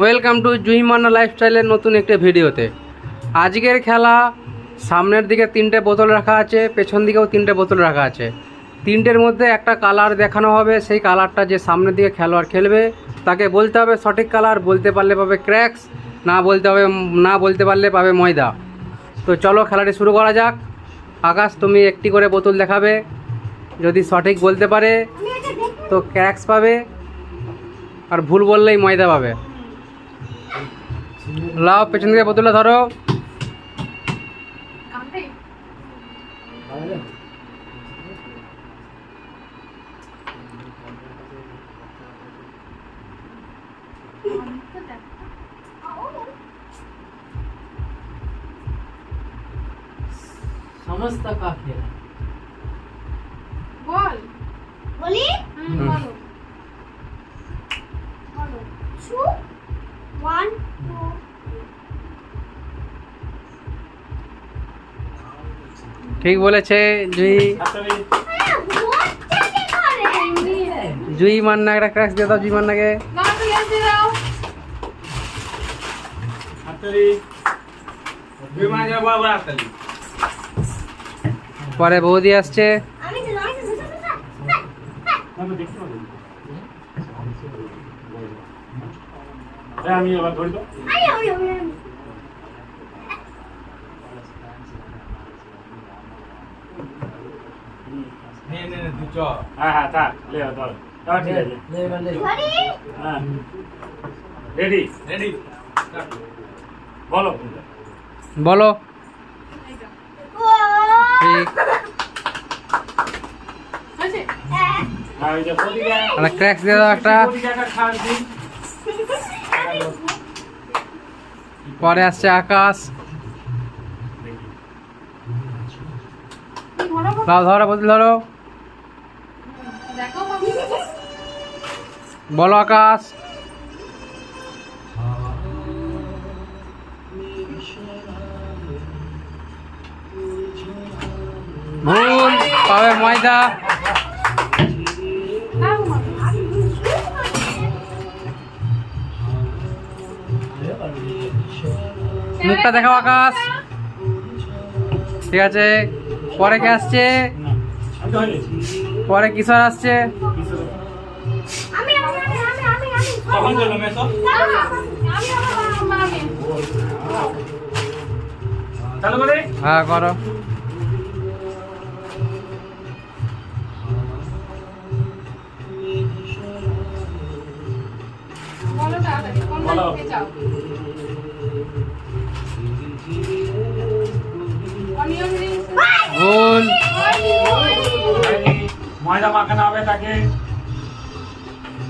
Welcome to Juhi Manna লাইফস্টাইলের নতুন একটি ভিডিওতে। আজকের খেলা সামনের দিকে তিনটে বোতল রাখা আছে, পেছন দিকেও তিনটে বোতল রাখা আছে। তিনটের মধ্যে একটা কালার দেখানো হবে, সেই কালারটা যে সামনের দিকে খেলোয়াড় খেলবে, তাকে বলতে হবে সঠিক কালার, বলতে পারলে পাবে ক্র্যাক্স, না বলতে হবে, না বলতে পারলে পাবে ময়দা। তো চলো খেলাটি শুরু করা যাক। আকাশ, তুমি একটি করে বোতল দেখাবে। যদি সঠিক বলতে পারে, তো ক্র্যাক্স পাবে। আর ভুল বললেই ময়দা পাবে। লাও পেছন থেকে বোতলটা ধরো। সমস্ত কাফেরা বল। বলি? বলো। ঠিক বলেছে, জুই। জুই মান্না, একটা ক্র্যাশ দিয়ে দাও জুই মান্নাকে। পরে বৌদি আসছে। আমি তো আমি এবার ধরি তো। হ্যাঁ হ্যাঁ থাক লে ধর। তাও ঠিক আছে। ले ले হ্যাঁ। রেডি? রেডি। বলো বলো। ঠিক। আছে হ্যাঁ একটা ক্র্যাক্স দিয়ে দাও একটা। পরে আসছে আকাশ। ধরো। ধরো। বলো আকাশ। ভুল, পাবে ময়দা। মুখটা দেখাও আকাশ। ঠিক আছে, পরে কে আসছে? পরে কিশোর আসছে। কখন চলো মেসো আমি আমার মামে চালু করে হ্যাঁ করো বলো ময়দা মাখানো হবে তাকে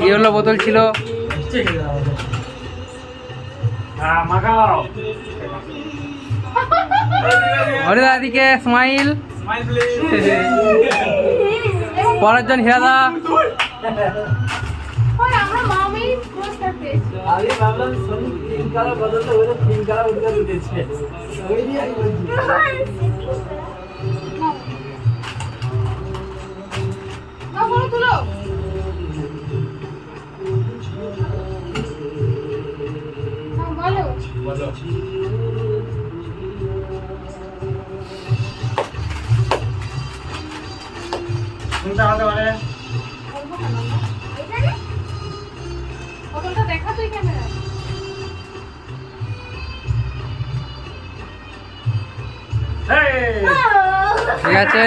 ইয়েলো বোতল ছিল? হরে দাদিকে স্মাইল পরের জন হেরাদা আমি ভাবলাম সোনি কালার কালার উঠে দিতেছে ওই দিয়ে নাও, বলো। বলো। পারে দেখা তুই ক্যামেরায়। ঠিক আছে।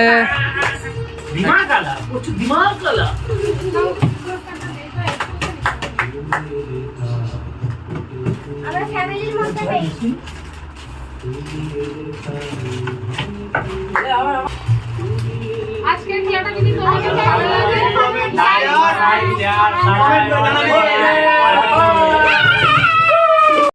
দিমাগ আলা প্রচুর দিমাগ আলা। আমরা ফ্যামিলির মধ্যে পেয়েছি আজকের খেলাটা যদি তোমাদের ভালো লাগে